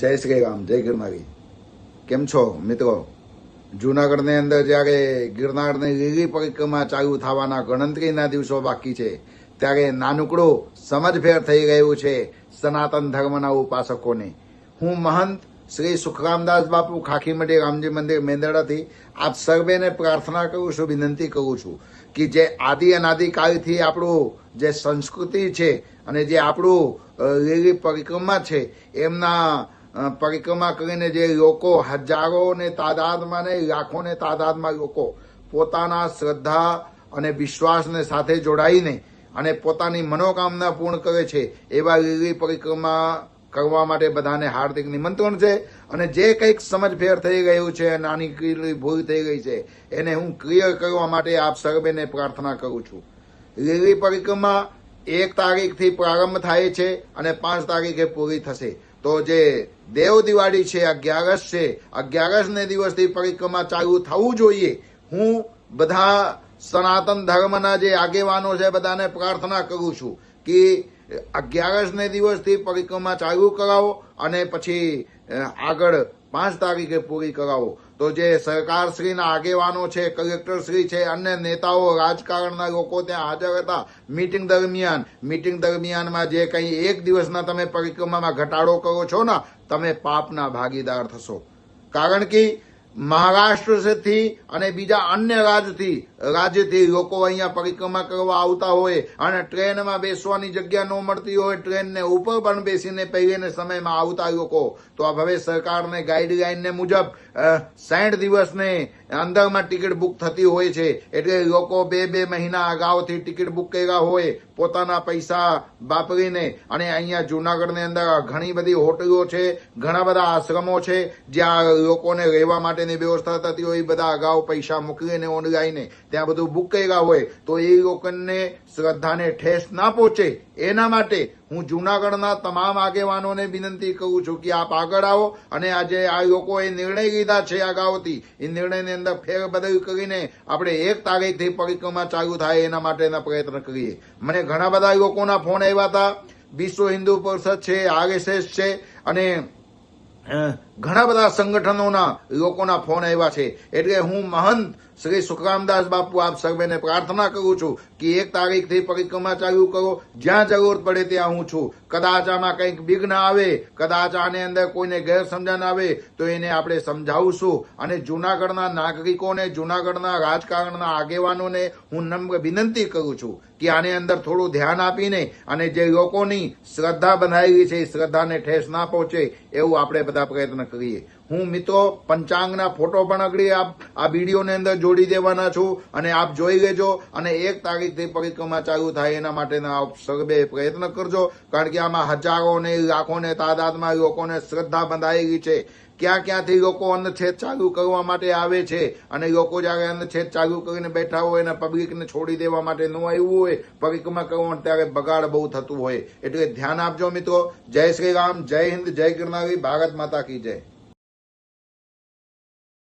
જય શ્રી રામ, જય ગિરનારી. કેમ છો મિત્રો? જુનાગઢની અંદર જ્યારે ગિરનારની લીલી પરિક્રમા ચાલુ થવાના ગણતરીના દિવસો બાકી છે, ત્યારે નાનકડું સમજફેર થઈ ગયું છે સનાતન ધર્મના ઉપાસકોને. હું મહંત શ્રી સુખરામદાસ બાપુ ખાખીમઢી રામજી મંદિર મેંદરડાથી આપ સર્વેને પ્રાર્થના કરું છું, વિનંતી કરું છું કે જે આદિ અનાદિકાળથી આપણું જે સંસ્કૃતિ છે અને જે આપણું લીલી પરિક્રમા છે, એમના પરિક્રમા કરીને જે લોકો હજારોને તાદાદમાં ને લાખોને તાદાદમાં લોકો પોતાના શ્રદ્ધા અને વિશ્વાસને સાથે જોડાઈને અને પોતાની મનોકામના પૂર્ણ કરે છે, એવા લીલી પરિક્રમા કરવા માટે બધાને હાર્દિક નિમંત્રણ છે. અને જે કંઈક સમજફેર થઈ ગયું છે નાની કીલી ભૂલ થઈ ગઈ છે, એને હું ક્લિયર કરવા માટે આપ સર્વેને પ્રાર્થના કરું છું. લીલી પરિક્રમા એક તારીખથી પ્રારંભ થાય છે અને પાંચ તારીખે પૂરી થશે. તો જે દેવ દિવાળી છે, અગિયારસ છે, અગિયારસને દિવસથી પરિક્રમા ચાલુ થવું જોઈએ. હું બધા સનાતન ધર્મના જે આગેવાનો છે, બધાને પ્રાર્થના કરું છું કે અગિયારસને દિવસથી પરિક્રમા ચાલુ કરાવો અને પછી આગળ પાંચ તારીખે પૂરી કરાવો. તો જે સરકારશ્રીના આગેવાનો છે, કલેક્ટરશ્રી છે, અન્ય નેતાઓ, રાજકારણના લોકો ત્યાં હાજર હતા. મીટિંગ દરમિયાન, મીટિંગ દરમિયાનમાં જે કંઈ એક દિવસના તમે પરિક્રમામાં ઘટાડો કરો છો ને, તમે પાપના ભાગીદાર થશો. કારણ કે મહારાષ્ટ્રથી અને બીજા અન્ય રાજથી રાજ્યથી લોકો અહીંયા પરિક્રમા કરવા આવતા હોય અને ટ્રેનમાં બેસવાની જગ્યા ન મળતી હોય, ટ્રેનને ઉપર પણ બેસીને પહેરીને સમયમાં આવતા લોકો. તો હવે સરકારને ગાઈડલાઇનને મુજબ સાઠ દિવસને અંદરમાં ટિકિટ બુક થતી હોય છે. એટલે લોકો બે બે મહિના અગાઉથી ટિકિટ બુક કર્યા હોય, પોતાના પૈસા વાપરીને. અને અહીંયા જુનાગઢની અંદર ઘણી બધી હોટલો છે, ઘણા બધા આશ્રમો છે, જ્યાં લોકોને રહેવા માટેની વ્યવસ્થા થતી હોય બધા અગાઉ પૈસા મોકલીને ઓનલાઈન. ત્યાં બધું બુક કર્યા હોય, તો એ લોકોને શ્રદ્ધાને ઠેસ ના પહોંચે. એના માટે હું જૂનાગઢના તમામ આગેવાનોને વિનંતી કરું છું કે આપ આગળ આવો અને આજે આ લોકોએ નિર્ણય લીધા છે અગાઉથી. એ નિર્ણયની અંદર ફેરબદલ કરીને આપણે એક તારીખથી પરિક્રમા ચાલુ થાય એના માટેના પ્રયત્ન કરીએ. મને ઘણા બધા લોકોના ફોન આવ્યા હતા. વિશ્વ હિન્દુ પરિષદ છે, આરએસએસ છે અને ઘણા બધા સંગઠનોના લોકોના ફોન આવ્યા છે. એટલે હું મહંત શ્રી સુખરામદાસ બાપુ આપ સર્વેને પ્રાર્થના કરું છું કે એક તારીખથી પરિક્રમા ચાલુ કરો. જ્યાં જરૂર પડે ત્યાં હું છું. કદાચ આમાં કંઈક વિઘ્ન આવે, કદાચ આને અંદર કોઈને ગેરસમજણ આવે, તો એને આપણે સમજાવશું. અને જુનાગઢના નાગરિકોને, જુનાગઢના રાજકારણના આગેવાનોને હું નમ્ર વિનંતી કરું છું કે આને અંદર થોડું ધ્યાન આપીને અને જે લોકોની શ્રદ્ધા બંધાયેલી છે, એ શ્રદ્ધાને ઠેસ ના પહોંચે, એવું આપણે બધા પ્રયત્ન કરીએ હું મિત્રો પંચાંગના ફોટો પણ અગડી આપ આ વિડીયોની અંદર જોડી દેવાના છું અને આપ જોઈ લેજો અને એક તારીખથી પરિક્રમા ચાલુ થાય એના માટેના આપ સર્વે પ્રયત્ન કરજો કારણ કે આમાં હજારોને, લાખોને તાદાદમાં લોકોને શ્રદ્ધા બંધાયેલી છે. ક્યાં ક્યાંથી લોકો અન્નછેદ ચાલુ કરવા માટે આવે છે અને લોકો જયારે અન્નછેદ ચાલુ કરીને બેઠા હોય અને પબ્લિકને છોડી દેવા માટે ન આવ્યું હોય પરિક્રમા કરવા ત્યારે બગાડ બહુ થતું હોય. એટલે ધ્યાન આપજો મિત્રો. જય શ્રી રામ, જય હિન્દ, જય ગિરનારી, ભારત માતા કી જય.